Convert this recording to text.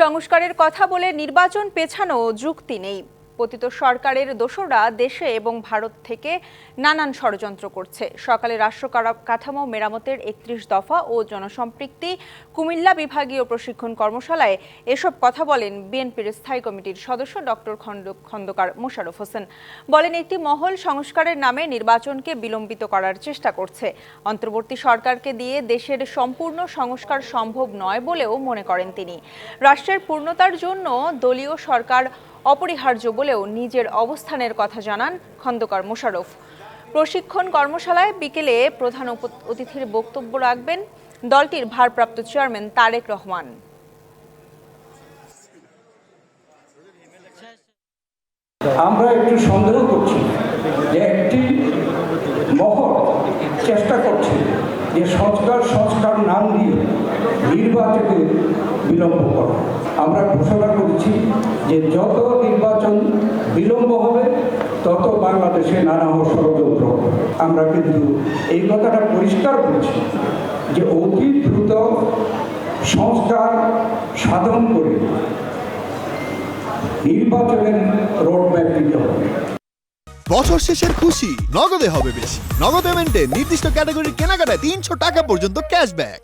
সংস্কারের কথা বলে নির্বাচন পেছানো যুক্তি নেই। পতিত সরকারের দোসররা দেশে এবং ভারত থেকে নানান ষড়যন্ত্র করছে। সকালে রাষ্ট্র কাঠামো মেরামতের একত্রিশ দফা ও জনসম্পৃক্তি কুমিল্লা বিভাগীয় প্রশিক্ষণ কর্মশালায় এসব কথা বলেন বিএনপির স্থায়ী কমিটির সদস্য ডক্টর খন্দকার মোশাররফ হোসেন। বলেন, একটি মহল সংস্কারের নামে নির্বাচনকে বিলম্বিত করার চেষ্টা করছে। অন্তর্বর্তী সরকারকে দিয়ে দেশের সম্পূর্ণ সংস্কার সম্ভব নয় বলেও মনে করেন তিনি। রাষ্ট্রের পূর্ণতার জন্য দলীয় সরকার অপরিহার্য বলেও নিজের অবস্থানের কথা জানান খন্দকার মোশাররফ। প্রশিক্ষণ কর্মশালায় বিকেলে প্রধান অতিথির বক্তব্য রাখবেন দলটির ভারপ্রাপ্ত চেয়ারম্যান তারেক রহমান। আমরা একটু সন্দেহ করছি যে একটি মহল চেষ্টা করছে যে সংস্কার সংস্কার নাম দিয়ে আমরা ঘোষণা করেছি যে যত নির্বাচন বিলম্ব হবে, তত বাংলাদেশে নানা ষড়যন্ত্র আমরা কিন্তু এই কথাটা পরিষ্কার করছি যে অতি দ্রুত সংস্কার সাধন করে নির্বাচনের রোডম্যাপ দিতে হবে। বছর শেষের খুশি, নগদে হবে বেশি। নগদ পেমেন্টে নির্দিষ্ট ক্যাটাগরির কেনাকাটায় তিনশো টাকা পর্যন্ত ক্যাশব্যাক